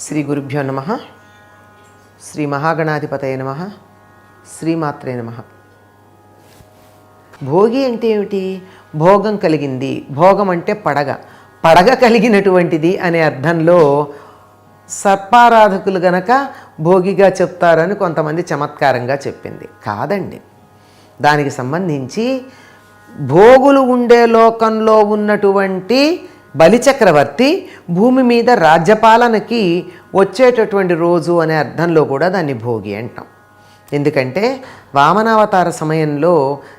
శ్రీ గురుభ్యో నమ. శ్రీ మహాగణాధిపతయ నమ. శ్రీమాత్రే నమ. భోగి అంటే ఏమిటి? భోగం కలిగింది. భోగం అంటే పడగ. పడగ కలిగినటువంటిది అనే అర్థంలో సర్పారాధకులు గనక భోగిగా చెప్తారని కొంతమంది చమత్కారంగా చెప్పింది. కాదండి. దానికి సంబంధించి భోగులు ఉండే లోకంలో ఉన్నటువంటి బలిచక్రవర్తి భూమి మీద రాజ్యపాలనకి వచ్చేటటువంటి రోజు అనే అర్థంలో కూడా దాన్ని భోగి అంటాం. ఎందుకంటే వామనావతార సమయంలో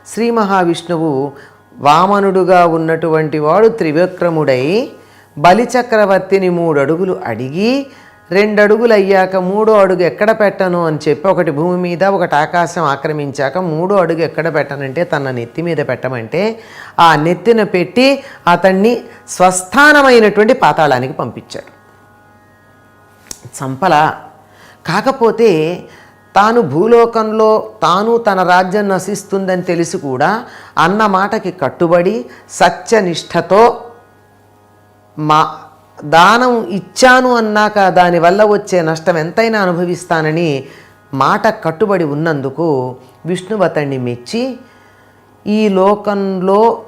శ్రీ మహావిష్ణువు వామనుడుగా ఉన్నటువంటి వాడు త్రివిక్రముడై బలిచక్రవర్తిని మూడు అడుగులు అడిగి రెండు అడుగులు అయ్యాక మూడో అడుగు ఎక్కడ పెట్టను అని చెప్పి ఒకటి భూమి మీద ఒకటి ఆకాశం ఆక్రమించాక మూడో అడుగు ఎక్కడ పెట్టనంటే తన నెత్తి మీద పెట్టమంటే ఆ నెత్తిన పెట్టి అతన్ని స్వస్థానమైనటువంటి పాతాళానికి పంపించాడు. చంపల. కాకపోతే తాను భూలోకంలో తాను తన రాజ్యం నశిస్తుందని తెలిసి కూడా అన్న మాటకి కట్టుబడి సత్యనిష్టతో మా దానం ఇచ్చాను అన్నాక దానివల్ల వచ్చే నష్టం ఎంతైనా అనుభవిస్తానని మాట కట్టుబడి ఉన్నందుకు విష్ణువు అతన్ని మెచ్చి ఈ లోకంలో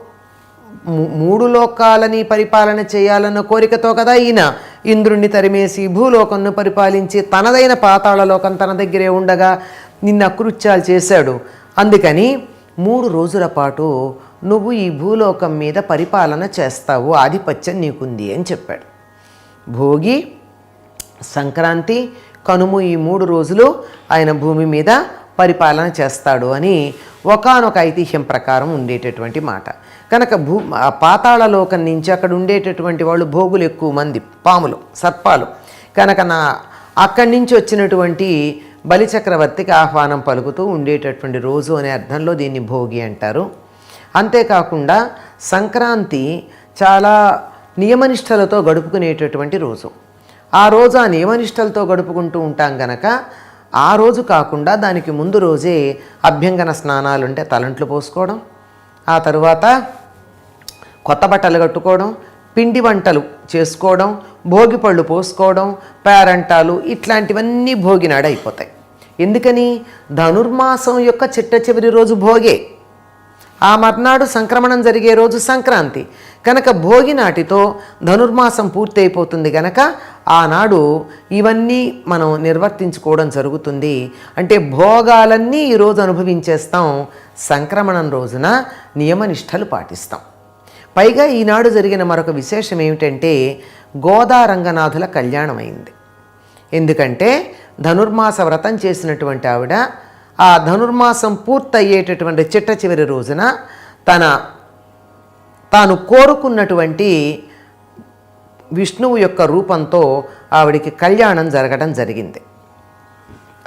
మూడు లోకాలని పరిపాలన చేయాలన్న కోరికతో కదా ఈయన. ఇంద్రుణ్ణి తరిమేసి భూలోకంను పరిపాలించి తనదైన పాతాళ లోకం తన దగ్గరే ఉండగా నిన్న అకృత్యాలు చేశాడు. అందుకని మూడు రోజుల పాటు నువ్వు ఈ భూలోకం మీద పరిపాలన చేస్తావు ఆధిపత్యం నీకుంది అని చెప్పాడు. భోగి సంక్రాంతి కనుము ఈ మూడు రోజులు ఆయన భూమి మీద పరిపాలన చేస్తాడు అని ఒకానొక ఐతిహ్యం ప్రకారం ఉండేటటువంటి మాట. కనుక భూ పాతాళలోకం పాతాళ లోకం నుంచి అక్కడ ఉండేటటువంటి వాళ్ళు భోగులు ఎక్కువ మంది పాములు సర్పాలు. కనుక నా అక్కడి నుంచి వచ్చినటువంటి బలిచక్రవర్తికి ఆహ్వానం పలుకుతూ ఉండేటటువంటి రోజు అనే అర్థంలో దీన్ని భోగి అంటారు. అంతేకాకుండా సంక్రాంతి చాలా నియమనిష్టలతో గడుపుకునేటటువంటి రోజు. ఆ రోజు ఆ నియమనిష్టలతో గడుపుకుంటూ ఉంటాం గనక ఆ రోజు కాకుండా దానికి ముందు రోజే అభ్యంగన స్నానాలు ఉంటే తలంట్లు పోసుకోవడం ఆ తరువాత కొత్త బట్టలు కట్టుకోవడం పిండి వంటలు చేసుకోవడం భోగి పళ్ళు పోసుకోవడం పేరంటాలు ఇట్లాంటివన్నీ భోగినాడు అయిపోతాయి ఎందుకని? ధనుర్మాసం యొక్క చిట్ట చివరి రోజు భోగే. ఆ మర్నాడు సంక్రమణం జరిగే రోజు సంక్రాంతి. కనుక భోగి నాటితో ధనుర్మాసం పూర్తయిపోతుంది గనక కనుక ఆనాడు ఇవన్నీ మనం నిర్వర్తించుకోవడం జరుగుతుంది. అంటే భోగాలన్నీ ఈరోజు అనుభవించేస్తాం. సంక్రమణం రోజున నియమనిష్టలు పాటిస్తాం. పైగా ఈనాడు జరిగిన మరొక విశేషం ఏమిటంటే గోదా రంగనాథుల కళ్యాణం అయింది ఎందుకంటే ధనుర్మాస వ్రతం చేసినటువంటి ఆవిడ ఆ ధనుర్మాసం పూర్తయ్యేటటువంటి చిట్ట చివరి రోజున తన తాను కోరుకున్నటువంటి విష్ణువు యొక్క రూపంతో ఆవిడికి కళ్యాణం జరగడం జరిగింది.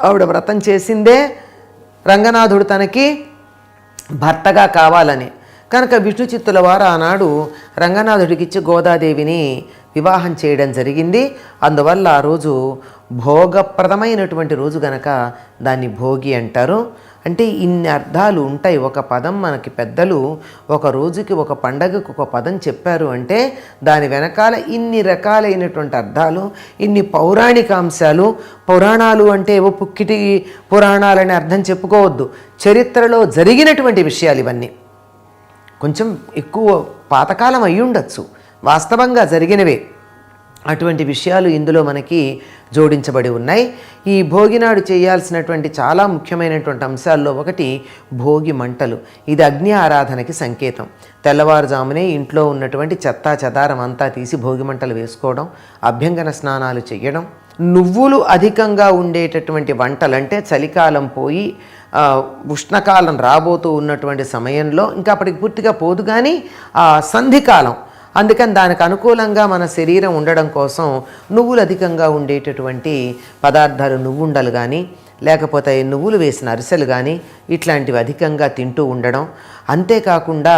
ఆవిడ వ్రతం చేసిందే రంగనాథుడు తనకి భర్తగా కావాలని. కనుక విష్ణు చిత్తుల వారు ఆనాడు రంగనాథుడికిచ్చి గోదాదేవిని వివాహం చేయడం జరిగింది. అందువల్ల ఆ రోజు భోగప్రదమైనటువంటి రోజు గనక దాన్ని భోగి అంటారు. అంటే ఇన్ని అర్థాలు ఉంటాయి. ఒక పదం మనకి పెద్దలు ఒక రోజుకి ఒక పండగకు ఒక పదం చెప్పారు అంటే దాని వెనకాల ఇన్ని రకాలైనటువంటి అర్థాలు ఇన్ని పౌరాణిక అంశాలు పురాణాలు అంటే ఏవో పుక్కిటి పురాణాలని అర్థం చెప్పుకోవద్దు. చరిత్రలో జరిగినటువంటి విషయాలు ఇవన్నీ. కొంచెం ఎక్కువ పాతకాలం అయ్యుండొచ్చు. ఉండొచ్చు వాస్తవంగా జరిగినవే. అటువంటి విషయాలు ఇందులో మనకి జోడించబడి ఉన్నాయి. ఈ భోగినాడు చేయాల్సినటువంటి చాలా ముఖ్యమైనటువంటి అంశాల్లో ఒకటి భోగి మంటలు. ఇది అగ్ని ఆరాధనకి సంకేతం. తెల్లవారుజామునే ఇంట్లో ఉన్నటువంటి చెత్తా చెదారం అంతా తీసి భోగి మంటలు వేసుకోవడం అభ్యంగన స్నానాలు చేయడం నువ్వులు అధికంగా ఉండేటటువంటి వంటలు అంటే చలికాలం పోయి ఉష్ణకాలం రాబోతూ ఉన్నటువంటి సమయంలో ఇంకా అప్పటికి పూర్తిగా పోదు కానీ ఆ సంధికాలం అందుకని దానికి అనుకూలంగా మన శరీరం ఉండడం కోసం నువ్వులు అధికంగా ఉండేటటువంటి పదార్థాలు నువ్వుండలు కానీ లేకపోతే నువ్వులు వేసిన అరిసెలు కానీ ఇట్లాంటివి అధికంగా తింటూ ఉండడం. అంతేకాకుండా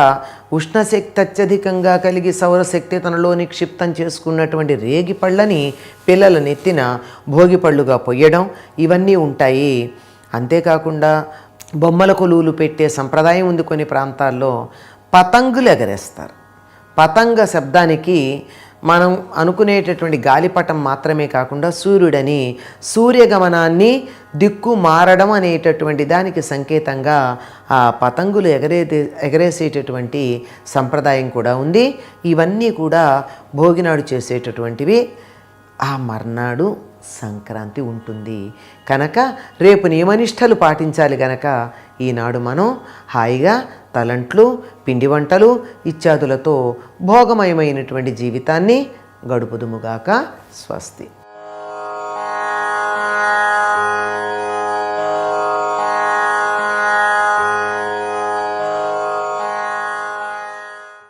ఉష్ణశక్తి అత్యధికంగా కలిగి సౌరశక్తి తనలో నిక్షిప్తం చేసుకున్నటువంటి రేగి పళ్ళని పిల్లల నెత్తిన భోగిపళ్ళుగా పొయ్యడం ఇవన్నీ ఉంటాయి. అంతేకాకుండా బొమ్మల కొలువులు పెట్టే సంప్రదాయం ఉంది కొన్ని ప్రాంతాల్లో పతంగులు ఎగరేస్తారు. పతంగ శబ్దానికి మనం అనుకునేటటువంటి గాలిపటం మాత్రమే కాకుండా సూర్యుడని సూర్యగమనాన్ని దిక్కు మారడం అనేటటువంటి దానికి సంకేతంగా ఆ పతంగులు ఎగరే ఎగరేసేటటువంటి సంప్రదాయం కూడా ఉంది. ఇవన్నీ కూడా భోగినాడు చేసేటటువంటివి. ఆ మర్నాడు సంక్రాంతి ఉంటుంది. కనుక రేపు నియమనిష్టలు పాటించాలి గనక ఈనాడు మనం హాయిగా తలంట్లు పిండి వంటలు ఇత్యాదులతో భోగమయమైనటువంటి జీవితాన్ని గడుపుదుముగాక. స్వస్తి.